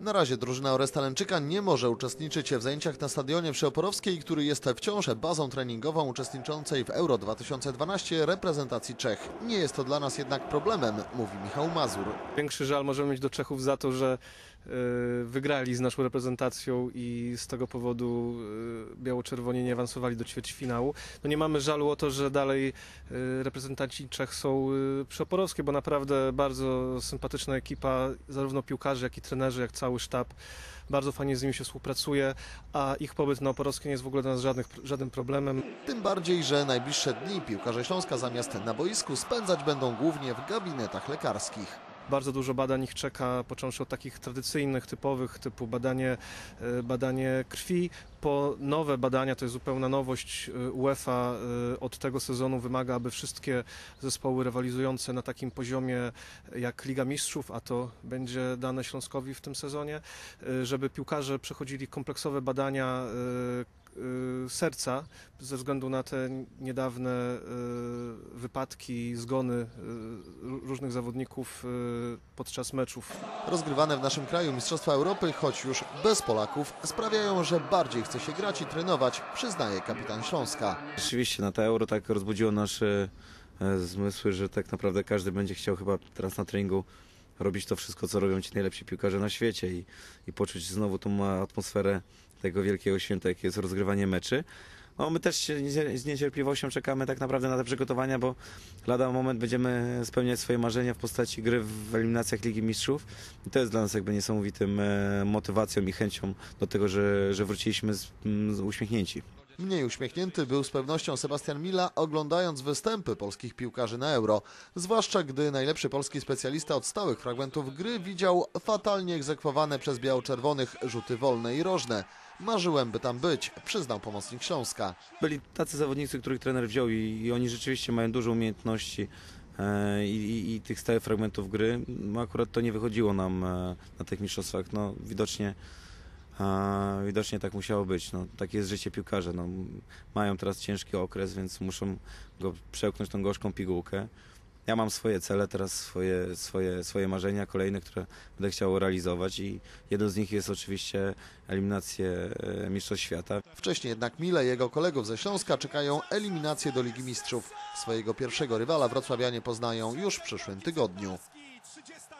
Na razie drużyna Oresta Lęczyka nie może uczestniczyć w zajęciach na stadionie przy Oporowskiej, który jest wciąż bazą treningową uczestniczącej w Euro 2012 reprezentacji Czech. Nie jest to dla nas jednak problemem, mówi Michał Mazur. Większy żal możemy mieć do Czechów za to, że e, wygrali z naszą reprezentacją i z tego powodu e, biało-czerwoni nie awansowali do ćwierćfinału. No nie mamy żalu o to, że dalej e, reprezentanci Czech są e, przy Oporowskiej, bo naprawdę bardzo sympatyczna ekipa, zarówno piłkarzy, jak i trenerzy, jak cały sztab. Bardzo fajnie z nimi się współpracuje, a ich pobyt na Oporowskiej nie jest w ogóle dla nas żadnych, żadnym problemem. Tym bardziej, że najbliższe dni piłkarze Śląska zamiast na boisku spędzać będą głównie w gabinetach lekarskich. Bardzo dużo badań ich czeka, począwszy od takich tradycyjnych, typowych, typu badanie, e, badanie krwi, po nowe badania, to jest zupełna nowość. e, UEFA e, od tego sezonu wymaga, aby wszystkie zespoły rywalizujące na takim poziomie jak Liga Mistrzów, a to będzie dane Śląskowi w tym sezonie, żeby piłkarze przechodzili kompleksowe badania serca ze względu na te niedawne e, wypadki, zgony ró- różnych zawodników podczas meczów. Rozgrywane w naszym kraju Mistrzostwa Europy, choć już bez Polaków, sprawiają, że bardziej chce się grać i trenować, przyznaje kapitan Śląska. Rzeczywiście na to euro tak rozbudziło nasze e, zmysły, że tak naprawdę każdy będzie chciał chyba teraz na treningu robić to wszystko, co robią ci najlepsi piłkarze na świecie i, i poczuć znowu tą atmosferę tego wielkiego święta, jakie jest rozgrywanie meczy. No, my też się z niecierpliwością czekamy tak naprawdę na te przygotowania, bo lada moment będziemy spełniać swoje marzenia w postaci gry w eliminacjach Ligi Mistrzów. I to jest dla nas jakby niesamowitym e, motywacją i chęcią do tego, że, że wróciliśmy z, z uśmiechnięci. Mniej uśmiechnięty był z pewnością Sebastian Mila, oglądając występy polskich piłkarzy na Euro. Zwłaszcza gdy najlepszy polski specjalista od stałych fragmentów gry widział fatalnie egzekwowane przez biało-czerwonych rzuty wolne i rożne. Marzyłem, by tam być, przyznał pomocnik Śląska. Byli tacy zawodnicy, których trener wziął i, i oni rzeczywiście mają dużo umiejętności e, i, i, tych stałych fragmentów gry. No, Akurat to nie wychodziło nam e, na tych mistrzostwach. No, widocznie, e, widocznie tak musiało być. No, takie jest życie piłkarza. No, mają teraz ciężki okres, więc muszą go przełknąć tą gorzką pigułkę. Ja mam swoje cele, teraz swoje, swoje, swoje marzenia kolejne, które będę chciał realizować i jedno z nich jest oczywiście eliminacje e, Mistrzostw Świata. Wcześniej jednak Mile i jego kolegów ze Śląska czekają eliminacje do Ligi Mistrzów. Swojego pierwszego rywala wrocławianie poznają już w przyszłym tygodniu. 30